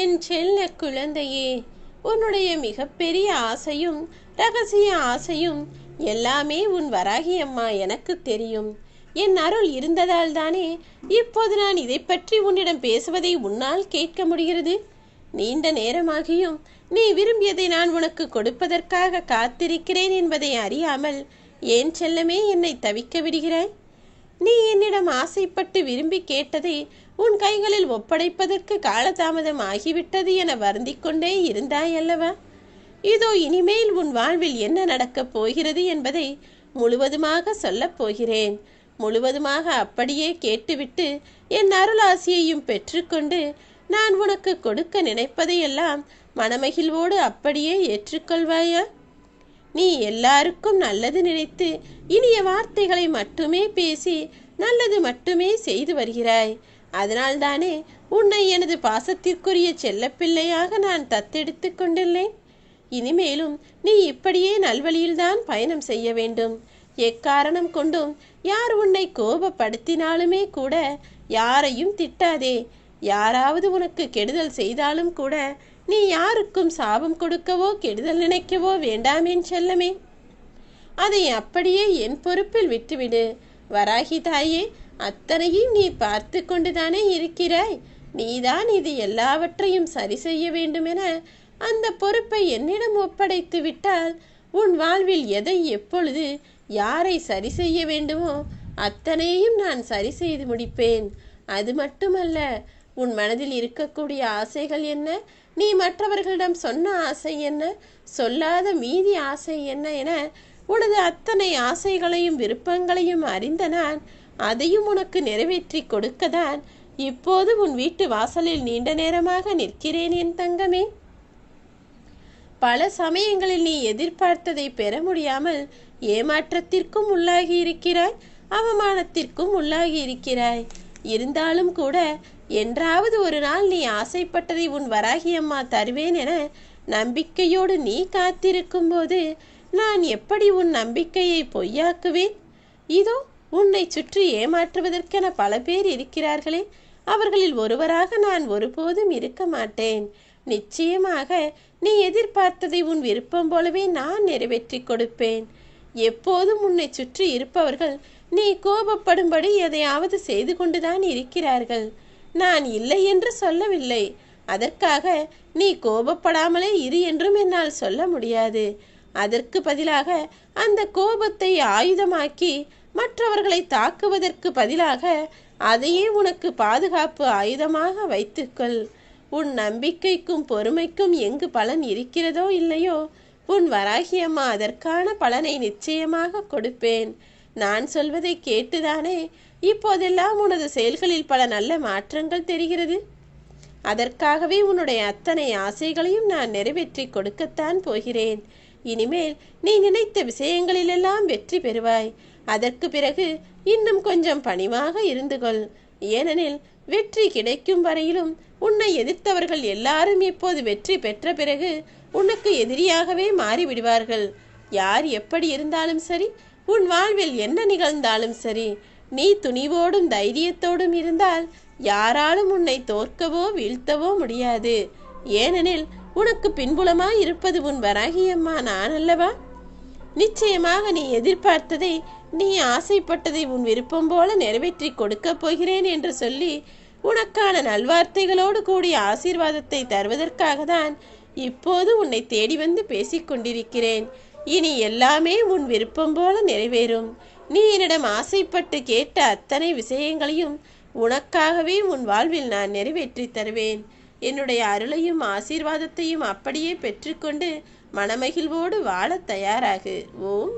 என் செல்ல குழந்தையே உன்னுடைய மிகப்பெரிய ஆசையும் ரகசிய ஆசையும் எல்லாமே உன் வராகி அம்மா எனக்கு தெரியும். என் அருள் இருந்ததால் தானே இப்போது நான் இதை பற்றி உன்னிடம் பேசுவதை உன்னால் கேட்க முடிகிறது? நீண்ட நேரமாகியும் நீ விரும்பியதை நான் உனக்கு கொடுப்பதற்காக காத்திருக்கிறேன் என்பதை அறியாமல் ஏன் செல்லமே என்னை தவிக்க விடுகிறாய்? நீ என்னிடம் ஆசைப்பட்டு விரும்பி கேட்டதை உன் கைகளில் ஒப்படைப்பதற்கு காலதாமதம் ஆகிவிட்டது என வருந்திக் கொண்டே இருந்தாய் அல்லவா இதோ இனிமேல் உன் வாழ்வில் என்ன நடக்கப் போகிறது என்பதை முழுவதுமாக சொல்லப் போகிறேன். முழுவதுமாக அப்படியே கேட்டுவிட்டு என் அருளாசியையும் பெற்றுக்கொண்டு நான் உனக்கு கொடுக்க நினைப்பதையெல்லாம் மனமகிழ்வோடு அப்படியே ஏற்றுக்கொள்வாயா? நீ எல்லாருக்கும் நல்லது நினைத்து இனிய வார்த்தைகளை மட்டுமே பேசி நல்லது மட்டுமே செய்து வருகிறாய். அதனால்தானே உன்னை எனது பாசத்திற்குரிய செல்லப்பிள்ளையாக நான் தத்தெடுத்து கொண்டுள்ளேன். இனிமேலும் நீ இப்படியே நல்வழியில்தான் பயணம் செய்ய வேண்டும். எக்காரணம் கொண்டும் யார் உன்னை கோபப்படுத்தினாலுமே கூட யாரையும் திட்டாதே. யாராவது உனக்கு கெடுதல் செய்தாலும் கூட நீ யாருக்கும் சாபம் கொடுக்கவோ கெடுதல் நினைக்கவோ வேண்டாமேன் செல்லமே. அதை அப்படியே என் பொறுப்பில் விட்டுவிடு. வராகி தாயே அத்தனையும் நீ பார்த்து கொண்டுதானே இருக்கிறாய். நீதான் இது எல்லாவற்றையும் சரி செய்ய வேண்டுமென அந்த பொறுப்பை என்னிடம் ஒப்படைத்து விட்டால் உன் வாழ்வில் எதை எப்பொழுது யாரை சரி செய்ய வேண்டுமோ அத்தனையும் நான் சரி செய்து முடிப்பேன். அது மட்டுமல்ல உன் மனதில் இருக்கக்கூடிய ஆசைகள் என்ன? நீ மற்றவர்களிடம் சொன்ன ஆசை என்ன? சொல்லாத மீதி ஆசை என்ன என உனது அத்தனை ஆசைகளையும் விருப்பங்களையும் அறிந்த நான் அதையும் உனக்கு நிறைவேற்றி கொடுக்கதான் இப்போது உன் வீட்டு வாசலில் நீண்ட நேரமாக நிற்கிறேன் என் தங்கமே. பல சமயங்களில் நீ எதிர்பார்த்ததை பெற முடியாமல் ஏமாற்றத்திற்கும் உள்ளாகி இருக்கிறாய் அவமானத்திற்கும் உள்ளாகி இருக்கிறாய். இருந்தாலும் கூட என்றாவது ஒரு நாள் நீ ஆசைப்பட்டதை உன் வராகி அம்மா தருவேன் என நம்பிக்கையோடு நீ காத்திருக்கும் போது நான் எப்படி உன் நம்பிக்கையை பொய்யாக்குவேன்? இதோ உன்னை சுற்றி ஏமாற்றுவதற்கென பல பேர் இருக்கிறார்களே. அவர்களில் ஒருவராக நான் ஒருபோதும் இருக்க மாட்டேன். நிச்சயமாக நீ எதிர்பார்த்ததை உன் விருப்பம் போலவே நான் நிறைவேற்றி கொடுப்பேன். எப்போதும் உன்னை சுற்றி இருப்பவர்கள் நீ கோபப்படும்படி எதையாவது செய்து கொண்டுதான் இருக்கிறார்கள். நான் இல்லை என்று சொல்லவில்லை. அதற்காக நீ கோபப்படாமலே இரு என்றும் என்னால் சொல்ல முடியாது. அதற்கு பதிலாக அந்த கோபத்தை ஆயுதமாக்கி மற்றவர்களை தாக்குவதற்கு பதிலாக அதையே உனக்கு பாதுகாப்பு ஆயுதமாக வைத்துக்கொள். உன் நம்பிக்கைக்கும் பொறுமைக்கும் எங்கு பலன் இருக்கிறதோ இல்லையோ உன் வராகியம்மா அதற்கான பலனை நிச்சயமாக கொடுப்பேன். நான் சொல்வதை கேட்டுதானே? இப்போதெல்லாம் உனது செயல்களில் பல நல்ல மாற்றங்கள் தெரிகிறது. அதற்காகவே உன்னுடைய அத்தனை ஆசைகளையும் நான் நிறைவேற்றி கொடுக்கத்தான் போகிறேன். இனிமேல் நீ நினைத்த விஷயங்களிலெல்லாம் வெற்றி பெறுவாய். அதற்கு பிறகு இன்னும் கொஞ்சம் பணிவாக இருந்து கொள். ஏனெனில் வெற்றி கிடைக்கும் வரையிலும் உன்னை எதிர்த்தவர்கள் எல்லாரும் இப்போது வெற்றி பெற்ற பிறகு உனக்கு எதிரியாகவே மாறிவிடுவார்கள். யார் எப்படி இருந்தாலும் சரி உன் வாழ்வில் என்ன நிகழ்ந்தாலும் சரி நீ துணிவோடும் தைரியத்தோடும் இருந்தால் யாராலும் உன்னை தோற்கவோ வீழ்த்தவோ முடியாது. ஏனெனில் உனக்கு பின்புலமாய் இருப்பது உன் வராகியம்மா நான் அல்லவா? நிச்சயமாக நீ எதிர்பார்த்ததை நீ ஆசைப்பட்டதை உன் விருப்பம் போல நிறைவேற்றி கொடுக்கப் போகிறேன் என்று சொல்லி உனக்கான நல்வார்த்தைகளோடு கூடிய ஆசீர்வாதத்தை தருவதற்காக தான் இப்போது உன்னை தேடி வந்து பேசிக்கொண்டிருக்கிறேன் இனி எல்லாமே உன் விருப்பம் போல நிறைவேறும். நீ என்னிடம் ஆசைப்பட்டு கேட்ட அத்தனை விஷயங்களையும் உனக்காகவே உன் வாழ்வில் நான் நிறைவேற்றி தருவேன். என்னுடைய அருளையும் ஆசீர்வாதத்தையும் அப்படியே பெற்றுக்கொண்டு மனமகிழ்வோடு வாழத் தயாராகு. ஓம்